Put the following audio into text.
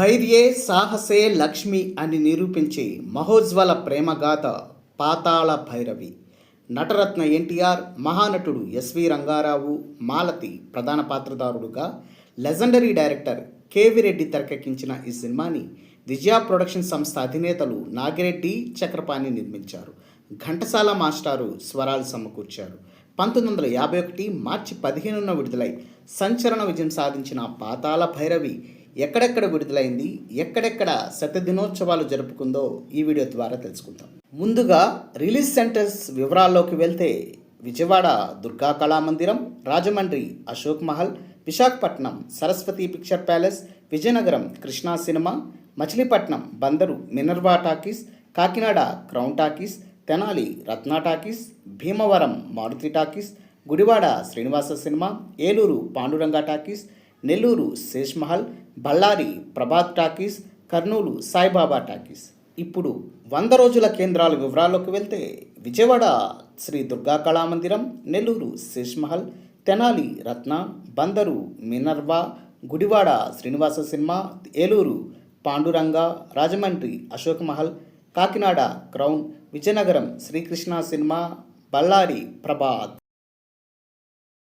ధైర్యే సాహసే లక్ష్మి అని నిరూపించే మహోజ్వల ప్రేమగాథ పాతాళ భైరవి. నటరత్న ఎన్టీఆర్ మహానటుడు ఎస్వి రంగారావు మాలతి ప్రధాన పాత్రదారుడుగా లెజెండరీ డైరెక్టర్ కేవి రెడ్డి తెరకెక్కించిన ఈ సినిమాని విజయ ప్రొడక్షన్ సంస్థ అధినేతలు నాగిరెడ్డి చక్రపాణి నిర్మించారు. ఘంటసాల మాస్టారు స్వరాలు సమకూర్చారు. పంతొమ్మిది వందల యాభై ఒకటి మార్చి పదిహేనున విడుదలై సంచలన విజయం సాధించిన పాతాళ భైరవి ఎక్కడెక్కడ విడుదలైంది ఎక్కడెక్కడ శతదినోత్సవాలు జరుపుకుందో ఈ వీడియో ద్వారా తెలుసుకుందాం. ముందుగా రిలీజ్ సెంటర్స్ వివరాల్లోకి వెళ్తే Vijayawada Durga Kalamandiram Rajahmundry Ashok Mahal Visakhapatnam Saraswati picture palace Vizianagaram Krishna cinema Machilipatnam Bandar Minerva talkies Kakinada crown talkies Tenali Ratna talkies Bhimavaram Maruti talkies Gudivada Srinivasa cinema Eluru Panduranga talkies Nellore Sesh Mahal Bellary Prabhat talkies Kurnool Saibaba talkies. ఇప్పుడు వంద రోజుల కేంద్రాల వివరాల్లోకి వెళ్తే Vijayawada Sri Durga Kalamandiram Nellore Sesh Mahal Tenali Ratna Bandar Minerva Gudivada Srinivasa cinema Eluru Panduranga Rajahmundry Ashok Mahal Kakinada crown Vizianagaram Srikrishna cinema Bellary Prabhat